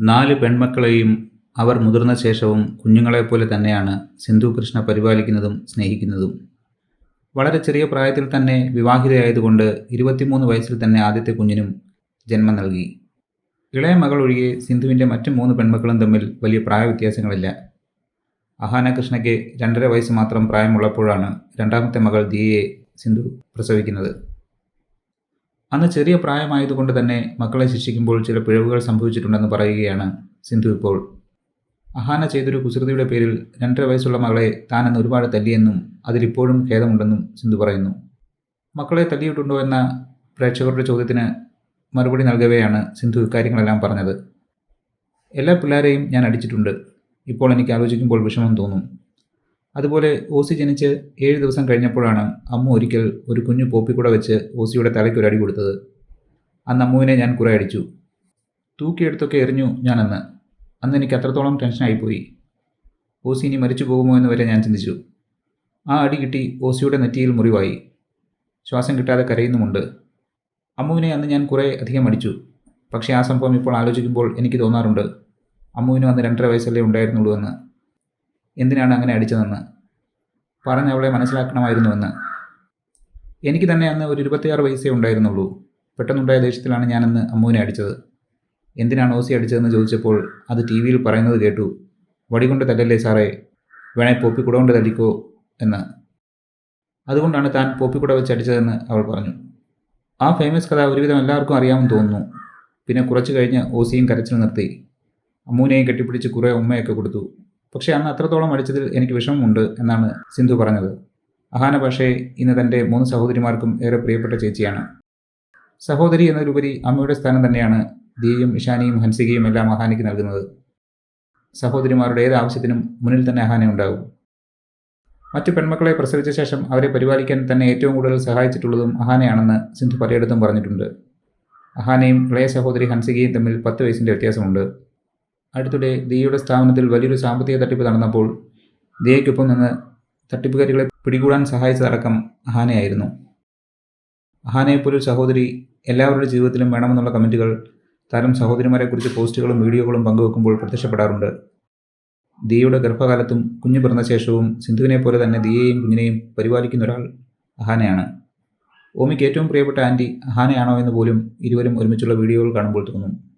നാല് പെൺമക്കളെയും അവർ മുതിർന്ന ശേഷവും കുഞ്ഞുങ്ങളെപ്പോലെ തന്നെയാണ് സിന്ധു കൃഷ്ണ പരിപാലിക്കുന്നതും സ്നേഹിക്കുന്നതും. വളരെ ചെറിയ പ്രായത്തിൽ തന്നെ വിവാഹിതയായതുകൊണ്ട് ഇരുപത്തിമൂന്ന് വയസ്സിൽ തന്നെ ആദ്യത്തെ കുഞ്ഞിനും ജന്മം നൽകി. ഇളയ മകൾ ഒഴികെ സിന്ധുവിന്റെ മറ്റു മൂന്ന് പെൺമക്കളും തമ്മിൽ വലിയ പ്രായവ്യത്യാസങ്ങളില്ല. അഹാന കൃഷ്ണയ്ക്ക് രണ്ടര വയസ്സ് മാത്രം പ്രായമുള്ളപ്പോഴാണ് രണ്ടാമത്തെ മകൾ ദിയയെ സിന്ധു പ്രസവിക്കുന്നത്. അന്ന് ചെറിയ പ്രായമായതുകൊണ്ട് തന്നെ മക്കളെ ശിക്ഷിക്കുമ്പോൾ ചില പിഴവുകൾ സംഭവിച്ചിട്ടുണ്ടെന്ന് പറയുകയാണ് സിന്ധു ഇപ്പോൾ. അഹാന ചെയ്തൊരു കുസൃതിയുടെ പേരിൽ രണ്ടര വയസ്സുള്ള മകളെ താൻ അന്ന് ഒരുപാട് തല്ലിയെന്നും അതിലിപ്പോഴും ഖേദമുണ്ടെന്നും സിന്ധു പറയുന്നു. മക്കളെ തല്ലിയിട്ടുണ്ടോ എന്ന പ്രേക്ഷകരുടെ ചോദ്യത്തിന് മറുപടി നൽകവെയാണ് സിന്ധു ഇക്കാര്യങ്ങളെല്ലാം പറഞ്ഞത്. എല്ലാ പിള്ളേരെയും ഞാൻ അടിച്ചിട്ടുണ്ട്. ഇപ്പോൾ എനിക്ക് ആലോചിക്കുമ്പോൾ വിഷമം തോന്നും. അതുപോലെ ഓസി ജനിച്ച് ഏഴ് ദിവസം കഴിഞ്ഞപ്പോഴാണ് അമ്മ ഒരിക്കൽ ഒരു കുഞ്ഞു പോപ്പിക്കൂടെ വെച്ച് ഓസിയുടെ തലയ്ക്ക് ഒരു അടി കൊടുത്തത്. അന്ന് അമ്മുവിനെ ഞാൻ കുറേ അടിച്ചു. തൂക്കിയെടുത്തൊക്കെ എറിഞ്ഞു ഞാനന്ന്. അന്ന് എനിക്ക് അത്രത്തോളം ടെൻഷനായിപ്പോയി ഓസി ഇനി മരിച്ചു പോകുമോ എന്ന് വരെ ഞാൻ ചിന്തിച്ചു. ആ അടി കിട്ടി ഓസിയുടെ നെറ്റിയിൽ മുറിവായി. ശ്വാസം കിട്ടാതെ കരയുന്നുമുണ്ട്. അമ്മുവിനെ അന്ന് ഞാൻ കുറേ അധികം അടിച്ചു. പക്ഷേ ആ സംഭവം ഇപ്പോൾ ആലോചിക്കുമ്പോൾ എനിക്ക് തോന്നാറുണ്ട്. അമ്മുവിനും അന്ന് രണ്ടര വയസ്സല്ലേ ഉണ്ടായിരുന്നുള്ളൂ എന്ന്. എന്തിനാണ് അങ്ങനെ അടിച്ചതെന്ന് പറഞ്ഞ് അവളെ മനസ്സിലാക്കണമായിരുന്നുവെന്ന്. എനിക്ക് തന്നെ അന്ന് ഒരു ഇരുപത്തിയാറ് വയസ്സേ ഉണ്ടായിരുന്നുള്ളൂ. പെട്ടെന്നുണ്ടായ ദേഷ്യത്തിലാണ് ഞാനന്ന് അമ്മുവിനെ അടിച്ചത്. എന്തിനാണ് ഓസി അടിച്ചതെന്ന് ചോദിച്ചപ്പോൾ അത് ടി വിയിൽ പറയുന്നത് കേട്ടു. വടികൊണ്ട് തല്ലല്ലേ സാറേ? വേണേ പോപ്പിക്കുട കൊണ്ട് തല്ലിക്കോ എന്ന്. അതുകൊണ്ടാണ് താൻ പോപ്പിക്കുട വെച്ച് അടിച്ചതെന്ന് അവൾ പറഞ്ഞു. ആ ഫേമസ് കഥ ഒരുവിധം എല്ലാവർക്കും അറിയാമെന്ന് തോന്നുന്നു. പിന്നെ കുറച്ച് കഴിഞ്ഞ് ഓസിയും കരച്ചിൽ നിർത്തി. അമ്മൂനെയും കെട്ടിപ്പിടിച്ച് കുറേ ഉമ്മയൊക്കെ കൊടുത്തു. പക്ഷേ അന്ന് അത്രത്തോളം അടിച്ചതിൽ എനിക്ക് വിഷമമുണ്ട് എന്നാണ് സിന്ധു പറഞ്ഞത്. അഹാന പക്ഷേ ഇന്ന് തന്റെ മൂന്ന് സഹോദരിമാർക്കും ഏറെ പ്രിയപ്പെട്ട ചേച്ചിയാണ്. സഹോദരി എന്നതിലുപരി അമ്മയുടെ സ്ഥാനം തന്നെയാണ് ദിയയും ഇഷാനിയും ഹൻസികയും എല്ലാം അഹാനയ്ക്ക് നൽകുന്നത്. സഹോദരിമാരുടെ ഏത് ആവശ്യത്തിനും മുന്നിൽ തന്നെ അഹാന ഉണ്ടാകും. മറ്റു പെൺമക്കളെ പ്രസവിച്ച ശേഷം അവരെ പരിപാലിക്കാൻ തന്നെ ഏറ്റവും കൂടുതൽ സഹായിച്ചിട്ടുള്ളതും അഹാനയാണെന്ന് സിന്ധു പലയിടത്തും പറഞ്ഞിട്ടുണ്ട്. അഹാനയും ഇളയ സഹോദരി ഹൻസികയും തമ്മിൽ പത്ത് വയസ്സിന്റെ വ്യത്യാസമുണ്ട്. അടുത്തിടെ ദിയയുടെ സ്ഥാപനത്തിൽ വലിയൊരു സാമ്പത്തിക തട്ടിപ്പ് നടന്നപ്പോൾ ദിയയ്ക്കൊപ്പം നിന്ന് തട്ടിപ്പുകാരികളെ പിടികൂടാൻ സഹായിച്ചതടക്കം അഹാനയായിരുന്നു. അഹാനയെപ്പോലൊരു സഹോദരി എല്ലാവരുടെ ജീവിതത്തിലും വേണമെന്നുള്ള കമന്റുകൾ താരം സഹോദരിമാരെക്കുറിച്ച് പോസ്റ്റുകളും വീഡിയോകളും പങ്കുവെക്കുമ്പോൾ പ്രത്യക്ഷപ്പെടാറുണ്ട്. ദിയയുടെ ഗർഭകാലത്തും കുഞ്ഞു പിറന്ന ശേഷവും സിന്ധുവിനെ പോലെ തന്നെ ദിയയെയും കുഞ്ഞിനെയും പരിപാലിക്കുന്ന ഒരാൾ അഹാനയാണ്. ഓമിക്ക് ഏറ്റവും പ്രിയപ്പെട്ട ആന്റി അഹാനയാണോ എന്ന് പോലും ഇരുവരും ഒരുമിച്ചുള്ള വീഡിയോകൾ കാണുമ്പോൾ തോന്നും.